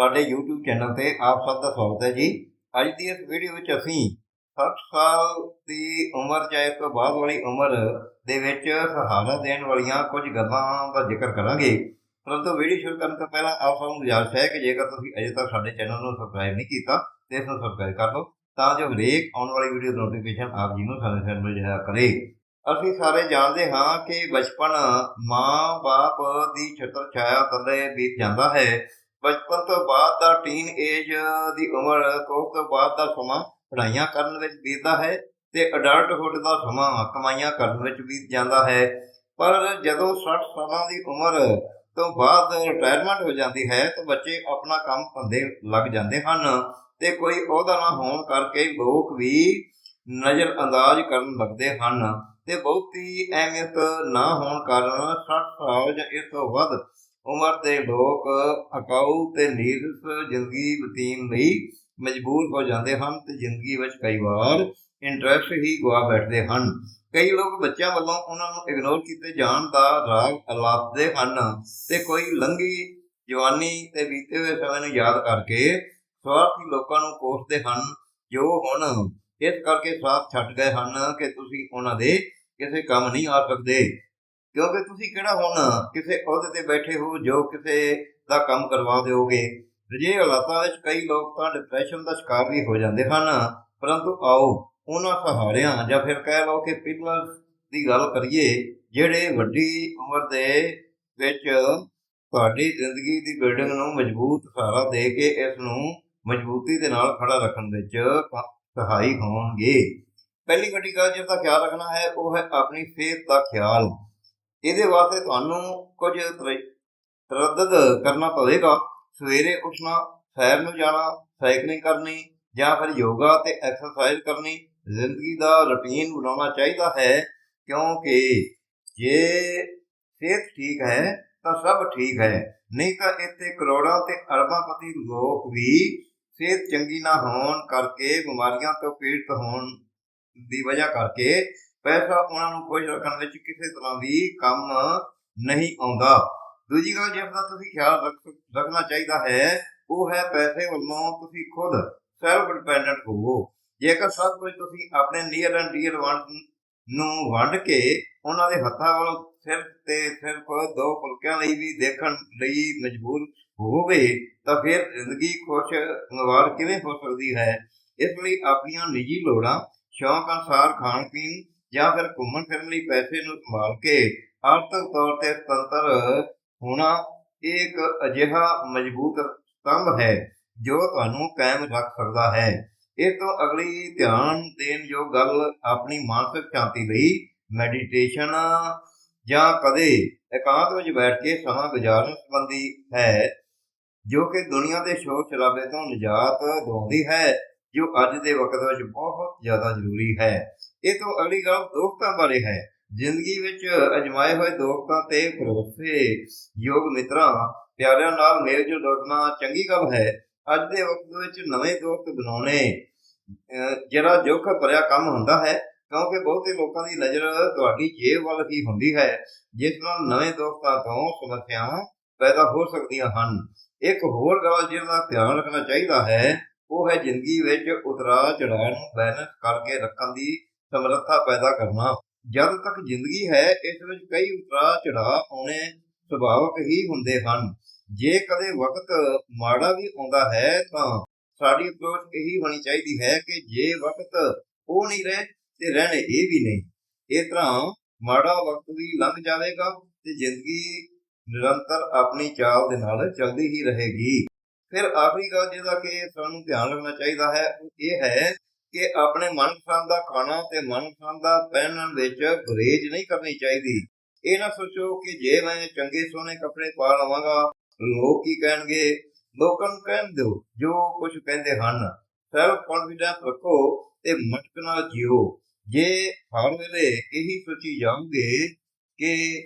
ਸਾਡੇ YouTube channel ਤੇ ਆਪ ਸਭ ਦਾ ਸਵਾਗਤ ਹੈ ਜੀ। ਅੱਜ ਦੀ ਇਸ ਵੀਡੀਓ ਵਿੱਚ ਅਸੀਂ 60 ਸਾਲ ਦੀ ਉਮਰ ਜਾਂ ਇਸ ਤੋਂ ਬਾਅਦ ਵਾਲੀ ਉਮਰ ਦੇ ਵਿੱਚ ਸਹਾਰਾ ਦੇਣ ਵਾਲੀਆਂ ਕੁਝ ਗੱਲਾਂ ਦਾ ਜ਼ਿਕਰ ਕਰਾਂਗੇ। ਪਰੰਤੂ ਵੀਡੀਓ ਸ਼ੁਰੂ ਕਰਨ ਤੋਂ ਪਹਿਲਾਂ ਆਪ ਸਭ ਨੂੰ ਗੁਜ਼ਾਰਿਸ਼ ਹੈ ਕਿ ਜੇਕਰ ਤੁਸੀਂ ਅਜੇ ਤੱਕ ਸਾਡੇ ਚੈਨਲ ਨੂੰ ਸਬਸਕ੍ਰਾਈਬ ਨਹੀਂ ਕੀਤਾ, ਤੇ ਇਸ ਨੂੰ ਸਬਸਕ੍ਰਾਈਬ ਕਰ ਲਓ ਤਾਂ ਜੋ ਹਰੇਕ ਆਉਣ ਵਾਲੀ ਵੀਡੀਓ ਦਾ ਨੋਟੀਫਿਕੇਸ਼ਨ ਆਪ ਜੀ ਨੂੰ ਸਮੇਂ ਸਿਰ ਮਿਲ ਜਾਇਆ ਕਰੇ। ਅਸੀਂ ਸਾਰੇ ਜਾਣਦੇ ਹਾਂ ਕਿ ਬਚਪਨ ਮਾਂ-ਬਾਪ ਦੀ ਛਤਰ ਛਾਇਆ ਥੱਲੇ ਬੀਤ ਜਾਂਦਾ ਹੈ। ਬਚਪਨ ਤੋਂ ਬਾਅਦ ਦਾ ਟੀਨ ਏਜ ਦੀ ਉਮਰ ਤੋਂ ਤੋਂ ਬਾਅਦ ਦਾ ਸਮਾਂ ਪੜ੍ਹਾਈਆਂ ਕਰਨ ਵਿੱਚ ਬੀਤਦਾ ਹੈ ਤੇ ਅਡਲਟਹੁੱਡ ਦਾ ਸਮਾਂ ਕਮਾਈਆਂ ਕਰਨ ਵਿੱਚ ਬੀਤ ਜਾਂਦਾ ਹੈ। ਪਰ ਜਦੋਂ 60 ਸਾਲਾਂ ਦੀ ਉਮਰ ਤੋਂ ਬਾਅਦ ਰਿਟਾਇਰਮੈਂਟ ਹੋ ਜਾਂਦੀ ਹੈ ਤਾਂ ਬੱਚੇ ਆਪਣਾ ਕੰਮ ਧੰਦੇ ਲੱਗ ਜਾਂਦੇ ਹਨ ਤੇ ਕੋਈ ਅਹੁਦਾ ਨਾ ਹੋਣ ਕਰਕੇ ਲੋਕ ਵੀ ਨਜ਼ਰ ਅੰਦਾਜ਼ ਕਰਨ ਲੱਗਦੇ ਹਨ ਤੇ ਬਹੁਤੀ ਅਹਿਮੀਅਤ ਨਾ ਹੋਣ ਕਾਰਨ 60 ਸਾਲ ਜਾਂ ਇਸ ਤੋਂ ਵੱਧ ਉਮਰ ਦੇ ਲੋਕ ਅਕਾਊ ਤੇ ਨੀਰਸ ਜ਼ਿੰਦਗੀ ਬਤੀਨ ਲਈ ਮਜਬੂਰ ਹੋ ਜਾਂਦੇ ਹਨ ਤੇ ਜ਼ਿੰਦਗੀ ਵਿੱਚ ਕਈ ਵਾਰ ਇੰਟਰਸਟ ਹੀ ਗਵਾ ਬੈਠਦੇ ਹਨ। ਕਈ ਲੋਕ ਬੱਚਿਆਂ ਵੱਲੋਂ ਉਹਨਾਂ ਨੂੰ ਇਗਨੋਰ ਕੀਤੇ ਜਾਣ ਦਾ ਰਾਗ ਅਲਾਪਦੇ ਹਨ ਤੇ ਕੋਈ ਲੰਗੀ ਜਵਾਨੀ ਤੇ ਬੀਤੇ ਹੋਏ ਸਮੇਂ ਨੂੰ ਯਾਦ ਕਰਕੇ ਸਵਾਰਥੀ ਲੋਕਾਂ ਨੂੰ ਕੋਸਦੇ ਹਨ, ਜੋ ਹੁਣ ਇਸ ਕਰਕੇ ਸਾਥ ਛੱਡ ਗਏ ਹਨ ਕਿ ਤੁਸੀਂ ਉਹਨਾਂ ਦੇ ਕਿਸੇ ਕੰਮ ਨਹੀਂ ਆ ਸਕਦੇ। ਕਿਉਂਕਿ ਤੁਸੀਂ ਕਿਹੜਾ ਹੁਣ ਕਿਸੇ ਅਹੁਦੇ ਤੇ ਬੈਠੇ ਹੋ, ਜੋ ਕਿਸੇ ਦਾ ਕੰਮ ਕਰਵਾ ਦਿਓਗੇ? ਅਜਿਹੇ ਹਾਲਾਤਾਂ ਵਿੱਚ ਕਈ ਲੋਕ ਤਾਂ ਡਿਪਰੈਸ਼ਨ ਦਾ ਸ਼ਿਕਾਰ ਵੀ ਹੋ ਜਾਂਦੇ ਹਨ। ਪਰੰਤੂ ਆਓ ਉਹਨਾਂ ਸਹਾਰਿਆਂ ਜਾਂ ਫਿਰ ਕਹਿ ਲਓ ਕਿ ਪਿਲਰਸ ਦੀ ਗੱਲ ਕਰੀਏ, ਜਿਹੜੇ ਵੱਡੀ ਉਮਰ ਦੇ ਵਿੱਚ ਤੁਹਾਡੀ ਜ਼ਿੰਦਗੀ ਦੀ ਬਿਲਡਿੰਗ ਨੂੰ ਮਜ਼ਬੂਤ ਸਹਾਰਾ ਦੇ ਕੇ ਇਸ ਨੂੰ ਮਜ਼ਬੂਤੀ ਦੇ ਨਾਲ ਖੜਾ ਰੱਖਣ ਵਿੱਚ ਸਹਾਈ ਹੋਣਗੇ। ਪਹਿਲੀ ਵੱਡੀ ਗੱਲ ਜਿਸ ਦਾ ਖਿਆਲ ਰੱਖਣਾ ਹੈ, ਉਹ ਹੈ ਆਪਣੀ ਸਿਹਤ ਦਾ ਖਿਆਲ। ਇਹਦੇ ਵਾਸਤੇ ਤੁਹਾਨੂੰ ਕੁਝ ਤਰ- ਤਰੱਦਦ ਕਰਨਾ ਪਵੇਗਾ। ਸਵੇਰੇ ਉੱਠਣਾ, ਸੈਰ ਨੂੰ ਜਾਣਾ, ਸਾਈਕਲਿੰਗ ਕਰਨੀ ਜਾਂ ਫਿਰ ਯੋਗਾ ਤੇ ਐਕਸਰਸਾਈਜ਼ ਕਰਨੀ ਜ਼ਿੰਦਗੀ ਦਾ ਰੁਟੀਨ ਬਣਾਉਣਾ ਚਾਹੀਦਾ ਹੈ, ਕਿਉਂਕਿ ਜੇ ਸਿਹਤ ਠੀਕ ਹੈ ਤਾਂ ਸਭ ਠੀਕ ਹੈ। ਨਹੀਂ ਤਾਂ ਇੱਥੇ ਕਰੋੜਾਂ ਤੇ ਅਰਬਾਂ ਪਤੀ ਲੋਕ ਵੀ ਸਿਹਤ ਚੰਗੀ ਨਾ ਹੋਣ ਕਰਕੇ, ਬਿਮਾਰੀਆਂ ਤੋਂ ਪੀੜਤ ਹੋਣ ਦੀ ਵਜ੍ਹਾ ਕਰਕੇ ਪੈਸਾ ਉਹਨਾਂ ਨੂੰ ਖੁਸ਼ ਰੱਖਣ ਵਿੱਚ ਕਿਸੇ ਤਰ੍ਹਾਂ ਵੀ ਕੰਮ ਨਹੀਂ ਆਉਂਦਾ। ਦੂਜੀ ਗੱਲ ਜਿਸ ਦਾ ਤੁਸੀਂ ਖਿਆਲ ਰੱਖ- ਰੱਖਣਾ ਚਾਹੀਦਾ ਹੈ, ਉਹ ਹੈ ਪੈਸੇ ਵੱਲੋਂ ਤੁਸੀਂ ਖੁਦ ਸੈਲਫ ਡਿਪੈਂਡੈਂਟ ਹੋਵੋ। ਜੇਕਰ ਸਭ ਕੁਝ ਤੁਸੀਂ ਆਪਣੇ ਨੀਅਰ ਐਂਡ ਡੀਅਰ ਵੰਡ ਨੂੰ ਵੰਡ ਕੇ ਉਹਨਾਂ ਦੇ ਹੱਥਾਂ ਵੱਲੋਂ ਸਿਰਫ ਤੇ ਸਿਰਫ ਦੋ ਫੁਲਕਿਆਂ ਲਈ ਵੀ ਦੇਖਣ ਲਈ ਮਜਬੂਰ ਹੋਵੇ ਤਾਂ ਫਿਰ ਜ਼ਿੰਦਗੀ ਖੁਸ਼ ਗਵਾਰ ਕਿਵੇਂ ਹੋ ਸਕਦੀ ਹੈ? ਇਸ ਲਈ ਆਪਣੀਆਂ ਨਿੱਜੀ ਲੋੜਾਂ, ਸ਼ੌਂਕ ਅਨੁਸਾਰ ਖਾਣ ਪੀਣ ਜਾਂ ਫਿਰ ਘੁੰਮਣ ਫਿਰਨ ਲਈ ਪੈਸੇ ਨੂੰ ਸੰਭਾਲ ਕੇ ਆਰਥਿਕ ਤੌਰ ਤੇ ਸੁਤੰਤਰ ਹੋਣਾ, ਇਹ ਇੱਕ ਅਜਿਹਾ ਮਜ਼ਬੂਤ ਸਤੰਭ ਹੈ ਜੋ ਤੁਹਾਨੂੰ ਕਾਇਮ ਰੱਖ ਸਕਦਾ ਹੈ। ਇਹ ਤੋਂ ਅਗਲੀ ਧਿਆਨ ਦੇਣ ਜੋ ਗੱਲ ਆਪਣੀ ਮਾਨਸਿਕ ਸ਼ਾਂਤੀ ਲਈ ਮੈਡੀਟੇਸ਼ਨ ਜਾਂ ਕਦੇ ਇਕਾਂਤ ਵਿੱਚ ਬੈਠ ਕੇ ਸਮਾਂ ਗੁਜ਼ਾਰਨ ਸੰਬੰਧੀ ਹੈ, ਜੋ ਕਿ ਦੁਨੀਆ ਦੇ ਸ਼ੋਰ ਸ਼ਰਾਬੇ ਤੋਂ ਨਿਜਾਤ ਦਿਵਾਉਂਦੀ ਹੈ, ਜੋ ਅੱਜ ਦੇ ਵਕਤ ਵਿੱਚ ਬਹੁਤ ਜ਼ਿਆਦਾ ਜ਼ਰੂਰੀ ਹੈ। ਇਹ ਤੋਂ ਅਗਲੀ ਗੱਲ ਦੋਸਤਾਂ ਬਾਰੇ ਹੈ। ਜ਼ਿੰਦਗੀ ਵਿੱਚ ਅਜਮਾਏ ਹੋਏ ਦੋਸਤਾਂ ਤੇ ਭਰੋਸੇ ਯੋਗ ਮਿੱਤਰਾਂ, ਪਿਆਰਿਆਂ ਨਾਲ ਮੇਲ ਜੋਲ ਰੱਖਣਾ ਚੰਗੀ ਗੱਲ ਹੈ। ਅੱਜ ਦੇ ਵਕਤ ਵਿੱਚ ਨਵੇਂ ਦੋਸਤ ਬਣਾਉਣੇ ਜਿਹੜਾ ਜੋਖਮ ਭਰਿਆ ਕੰਮ ਹੁੰਦਾ ਹੈ, ਕਿਉਂਕਿ ਬਹੁਤੇ ਲੋਕਾਂ ਦੀ ਨਜ਼ਰ ਤੁਹਾਡੀ ਜੇਬ ਵੱਲ ਹੀ ਹੁੰਦੀ ਹੈ, ਜਿਸ ਨਾਲ ਨਵੇਂ ਦੋਸਤਾਂ ਤੋਂ ਸਮੱਸਿਆਵਾਂ ਪੈਦਾ ਹੋ ਸਕਦੀਆਂ ਹਨ। ਇੱਕ ਹੋਰ ਗੱਲ ਜਿਹਦਾ ਧਿਆਨ ਰੱਖਣਾ ਚਾਹੀਦਾ ਹੈ, ਉਹ ਹੈ ਜ਼ਿੰਦਗੀ ਵਿੱਚ ਉਤਰਾਅ ਚੜਾਅ ਨੂੰ ਬੈਲੈਂਸ ਕਰਕੇ ਰੱਖਣ ਦੀ ਸਮਰੱਥਾ ਪੈਦਾ ਕਰਨਾ। ਜਦ ਤੱਕ ਜ਼ਿੰਦਗੀ ਹੈ, ਇਸ ਵਿੱਚ ਕਈ ਉਤਰਾਅ ਚੜਾਅ ਆਉਣੇ ਸੁਭਾਵਿਕ ਹੀ ਹੁੰਦੇ ਹਨ। ਜੇ ਕਦੇ ਵਕਤ ਮਾੜਾ ਵੀ ਆਉਂਦਾ ਹੈ, ਤਾਂ ਸਾਡੀ ਅਪਰੋਚ ਇਹੀ ਹੋਣੀ ਚਾਹੀਦੀ ਹੈ ਕਿ ਜੇ ਵਕਤ ਉਹ ਨਹੀਂ ਰਹੇ, ਤੇ ਰਹਿਣੇ ਇਹ ਵੀ ਨਹੀਂ। ਇਸ ਤਰ੍ਹਾਂ ਮਾੜਾ ਵਕਤ ਵੀ ਲੰਘ ਜਾਵੇਗਾ ਤੇ ਜ਼ਿੰਦਗੀ ਨਿਰੰਤਰ ਆਪਣੀ ਚਾਲ ਦੇ ਨਾਲ ਚੱਲਦੀ ਹੀ ਰਹੇਗੀ। ਫਿਰ ਆਖਰੀ ਗੱਲ ਜਿਹਦਾ ਕਿ ਸਾਨੂੰ ਧਿਆਨ ਰੱਖਣਾ ਚਾਹੀਦਾ ਹੈ, ਉਹ ਇਹ ਹੈ ਕਿ ਆਪਣੇ ਮਨਪਸੰਦ ਦਾ ਖਾਣਾ ਤੇ ਮਨਪਸੰਦ ਦਾ ਪਹਿਨਣ ਵਿੱਚ ਗੁਰੇਜ਼ ਨਹੀਂ ਕਰਨੀ ਚਾਹੀਦੀ। ਇਹ ਨਾ ਸੋਚੋ ਕਿ ਜੇ ਮੈਂ ਚੰਗੇ ਸੋਹਣੇ ਕੱਪੜੇ ਪਾ ਲਵਾਂਗਾ, ਲੋਕ ਕੀ ਕਹਿਣਗੇ? ਲੋਕਾਂ ਨੂੰ ਕਹਿਣ ਦਿਓ, ਜੋ ਕੁਝ ਕਹਿੰਦੇ ਹਨ। ਸੈਲਫ ਕੌਨਫੀਡੈਂਸ ਰੱਖੋ ਤੇ ਮਟਕ ਨਾਲ ਜਿਓ। ਜੇ ਹਰ ਵੇਲੇ ਇਹੀ ਸੋਚੀ ਜਾਓਗੇ ਕਿ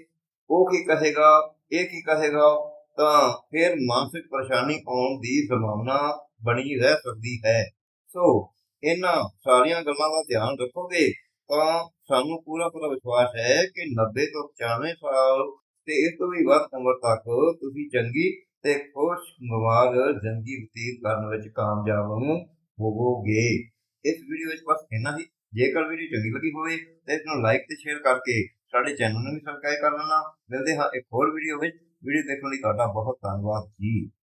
ਉਹ ਕੀ ਕਹੇਗਾ, ਇਹ ਕੀ ਕਹੇਗਾ, ਤਾਂ ਫਿਰ ਮਾਨਸਿਕ ਪਰੇਸ਼ਾਨੀ ਆਉਣ ਦੀ ਸੰਭਾਵਨਾ ਬਣੀ ਰਹਿ ਸਕਦੀ ਹੈ। ਸੋ ਇਹਨਾਂ ਸਾਰੀਆਂ ਗੱਲਾਂ ਦਾ ਧਿਆਨ ਰੱਖੋਗੇ ਤਾਂ ਸਾਨੂੰ ਪੂਰਾ ਪੂਰਾ ਵਿਸ਼ਵਾਸ ਹੈ ਕਿ 90 ਤੋਂ 95 ਸਾਲ ਤੇ ਇਸ ਤੋਂ ਵੀ ਵੱਧ ਉਮਰ ਤੱਕ ਤੁਸੀਂ ਚੰਗੀ ਤੇ ਖੁਸ਼ਗਵਾਰ ਜ਼ਿੰਦਗੀ ਬਤੀਤ ਕਰਨ ਵਿੱਚ ਕਾਮਯਾਬ ਹੋਵੋਗੇ। ਇਸ ਵੀਡੀਓ ਵਿੱਚ ਬਸ ਇੰਨਾ ਹੀ। ਜੇਕਰ ਵੀਡੀਓ ਚੰਗੀ ਲੱਗੀ ਹੋਵੇ ਤਾਂ ਇਸ ਨੂੰ ਲਾਈਕ ਤੇ ਸ਼ੇਅਰ ਕਰਕੇ ਸਾਡੇ ਚੈਨਲ ਨੂੰ ਵੀ ਸਬਸਕ੍ਰਾਈਬ ਕਰ ਲੈਣਾ। ਮਿਲਦੇ ਹਾਂ ਇੱਕ ਹੋਰ ਵੀਡੀਓ ਵਿੱਚ। ਵੀਡੀਓ ਦੇਖਣ ਲਈ ਤੁਹਾਡਾ ਬਹੁਤ ਧੰਨਵਾਦ ਜੀ।